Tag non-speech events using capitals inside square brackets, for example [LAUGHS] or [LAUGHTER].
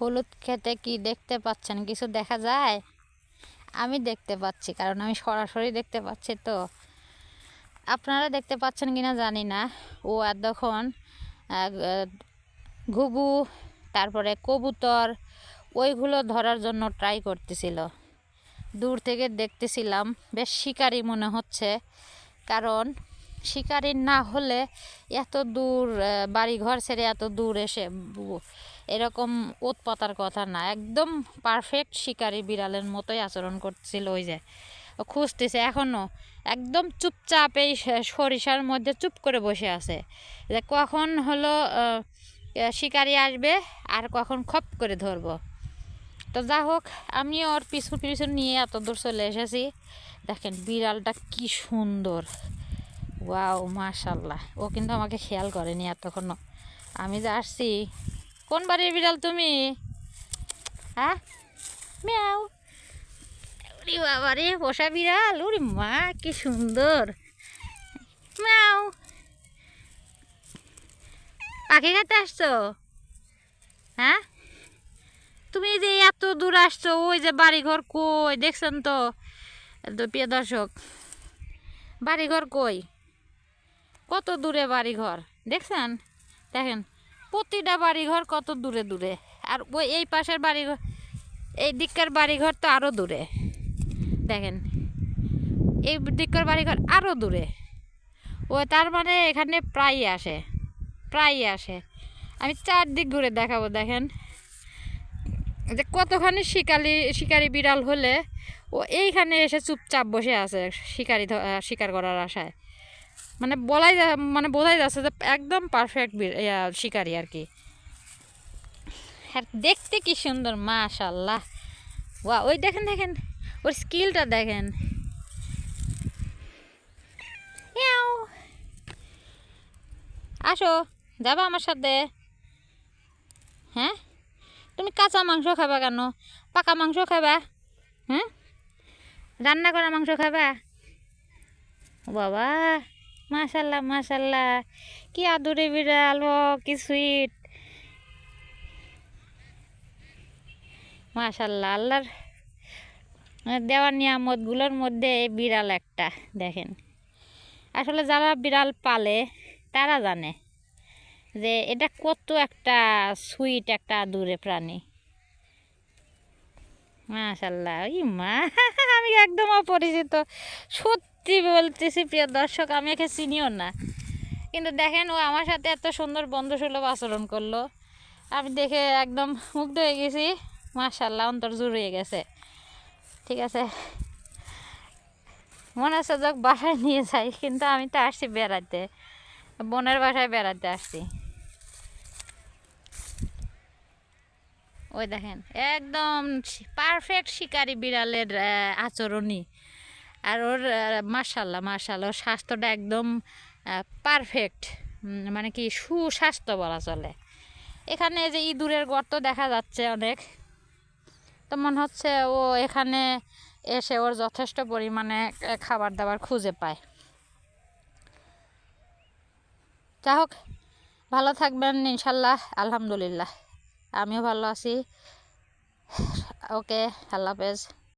হলুদ খেতে কি দেখতে পাচ্ছেন? কিছু দেখা যায়? আমি দেখতে পাচ্ছি, কারণ আমি সরাসরি দেখতে পাচ্ছি তো। আপনারা দেখতে পাচ্ছেন কিনা জানি না। ও এতক্ষণ ঘুঘু, তারপরে কবুতর, ওইগুলো ধরার জন্য ট্রাই করতেছিল। দূর থেকে দেখতেছিলাম, বেশ শিকারি মনে হচ্ছে, কারণ শিকারি না হলে এত দূর বাড়িঘর ছেড়ে এত দূর এসে এরকম উৎপাতার কথা না। একদম পারফেক্ট শিকারি বিড়ালের মতোই আচরণ করছিল ওই যে। খুঁজতেছে এখনও একদম চুপচাপ এই সরিষার মধ্যে চুপ করে বসে আছে। যে কখন হলো শিকারি আসবে আর কখন খপ করে ধরবো। তো যা হোক, আমি ওর পিছু পিছু নিয়ে এত দূর চলে এসেছি। দেখেন বিড়ালটা কি সুন্দর। ওয়াও মাশাল্লাহ ও কিন্তু আমাকে খেয়াল করেনি এতক্ষণ আমি যে আসছি, কোন বাড়ির বিড়াল তুমি? হ্যাঁ? মিয়াও। উরি বাবা রে, পোষা বিড়াল, উরি মা, কি সুন্দর। ম্যাও। পাখি খাতে আসছো? হ্যাঁ? তুমি যে এত দূর আসছো, ওই যে বাড়িঘর কই? দেখছেন তো প্রিয় দর্শক, বাড়িঘর কই? কত দূরে বাড়িঘর? দেখছেন? দেখেন, প্রতিটা বাড়িঘর কত দূরে দূরে। আর ওই এই পাশের বাড়িঘর, এই দিককার বাড়িঘর তো আরও দূরে। দেখেন, এই দিককার বাড়িঘর আরও দূরে। ও তার মানে এখানে প্রায়ই আসে প্রায়ই আসে। আমি চারদিক ঘুরে দেখাবো, দেখেন। যে কতখানি শিকারি শিকারি বিড়াল হলে ও এইখানে এসে চুপচাপ বসে আছে শিকারি শিকার করার আশায়। মানে বলাই মানে বোঝাই যাচ্ছে যে একদম পারফেক্ট শিকারি আর কি। আর দেখতে কি সুন্দর, মাশাল্লাহ। ওয়া ওই দেখেন দেখেন, ওর স্কিলটা দেখেন। আসো, যাবা আমার সাথে। হ্যাঁ? তুমি কাঁচা মাংস খাবা কেন? পাকা মাংস খাবা? হ্যাঁ? রান্না করা মাংস খাবা? বাবা। মাশাল্লাহ মাশাল্লাহ। কি আদুরে বিড়াল ও, কি সুইট মাশাল্লাহ, আল্লাহর দেওয়ার নিয়ামতগুলোর মধ্যে বিড়াল একটা, দেখেন। আসলে যারা বিড়াল পালে, তারা জানে যে এটা কত একটা সুইট একটা আদুরে প্রাণী। মাশাল্লাহ ই মা, [LAUGHS] আমি একদম অপরিচিত। সত্যি বলতেছি, প্রিয় দর্শক, আমি একে চিনিও না। কিন্তু দেখেন, ও আমার সাথে এত সুন্দর বন্ধুসুলভ আচরণ করল। আমি দেখে একদম মুগ্ধ হয়ে গেছি। মাশাল্লাহ অন্তর জুড়িয়ে গেছে। ঠিক আছে? মনে হচ্ছে যাক বাসায় নিয়ে যাই, কিন্তু আমি তো আসছি বেড়াতে বোনের বাসায় বেড়াতে আসছি। ওই দেখেন, একদম পারফেক্ট শিকারি বিড়ালের আচরণই। আর ওর মার্শাল্লাহ মার্শাল্লাহ ওর স্বাস্থ্যটা একদম পারফেক্ট মানে কি সুস্বাস্থ্য বলা চলে। এখানে যে ইঁদুরের গর্ত দেখা যাচ্ছে অনেক। তো মনে হচ্ছে ও এখানে এসে ওর যথেষ্ট পরিমাণে খাবার দাবার খুঁজে পায়। যা হোক, ভালো থাকবেন, ইনশাল্লাহ, আলহামদুলিল্লাহ। আমিও ভালো আছি। ওকে আল্লাহ হাফেজ।